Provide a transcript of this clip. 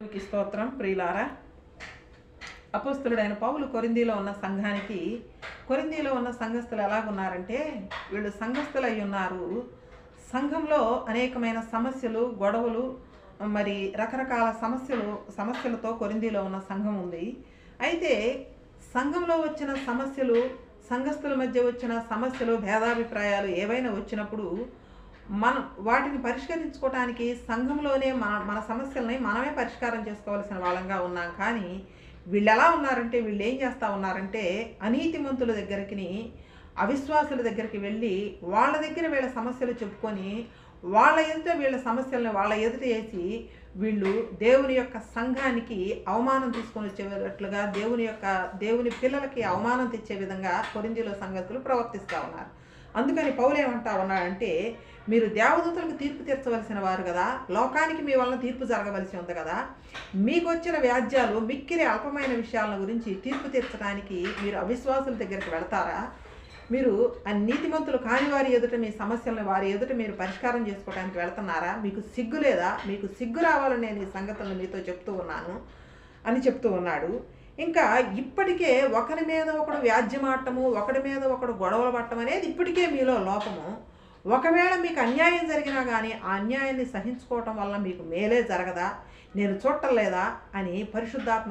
దేవునికి స్తోత్రం ప్రియులారా అపోస్తులుడైన పౌలు కొరిందీలో ఉన్న సంఘానికి కొరిందీలో ఉన్న సంఘస్థులు ఎలాగున్నారంటే వీళ్ళు సంఘస్థులు అయి ఉన్నారు సంఘంలో అనేకమైన సమస్యలు గొడవలు మరి రకరకాల సమస్యలు సమస్యలతో కొరిందీలో ఉన్న సంఘం ఉంది. అయితే సంఘంలో వచ్చిన సమస్యలు సంఘస్థుల మధ్య వచ్చిన సమస్యలు భేదాభిప్రాయాలు ఏవైనా వచ్చినప్పుడు మనం వాటిని పరిష్కరించుకోవడానికి సంఘంలోనే మన మన సమస్యల్ని మనమే పరిష్కారం చేసుకోవాల్సిన వాళ్ళంగా ఉన్నాం. కానీ వీళ్ళు ఎలా ఉన్నారంటే వీళ్ళు ఏం చేస్తూ ఉన్నారంటే అనీతిమంతుల దగ్గరికి అవిశ్వాసుల దగ్గరికి వెళ్ళి వాళ్ళ దగ్గర వీళ్ళ సమస్యలు చెప్పుకొని వాళ్ళ ఎదుట వీళ్ళ సమస్యలను వాళ్ళ ఎదుట వేసి వీళ్ళు దేవుని యొక్క సంఘానికి అవమానం తీసుకొని వచ్చేటట్లుగా దేవుని యొక్క దేవుని పిల్లలకి అవమానం తెచ్చే విధంగా కొరింజీలో సంగతులు ప్రవర్తిస్తూ ఉన్నారు. అందుకని పౌలేమంటా ఉన్నాడంటే మీరు దేవదూతలకు తీర్పు తీర్చవలసిన వారు కదా లోకానికి మీ వలన తీర్పు జరగవలసి ఉంది కదా మీకు వచ్చిన వ్యాజ్యాలు మిక్కిరి అల్పమైన విషయాల గురించి తీర్పు తీర్చడానికి మీరు అవిశ్వాసుల దగ్గరికి వెళతారా? మీరు ఆ నీతిమంతులు కాని వారి ఎదుట మీ సమస్యలను వారి ఎదుట మీరు పరిష్కారం చేసుకోవడానికి వెళ్తున్నారా? మీకు సిగ్గు లేదా? మీకు సిగ్గు రావాలని నేను ఈ సంగతులను మీతో చెప్తూ ఉన్నాను అని చెప్తూ ఉన్నాడు. ఇంకా ఇప్పటికే ఒకరి మీద ఒకడు వ్యాజ్యమాడటము ఒకడి మీద ఒకడు గొడవలు పడటం అనేది ఇప్పటికే మీలో లోపము. ఒకవేళ మీకు అన్యాయం జరిగినా కానీ ఆ అన్యాయాన్ని సహించుకోవటం వల్ల మీకు మేలే జరగదా? నేను చూడటం లేదా? అని పరిశుద్ధాత్మ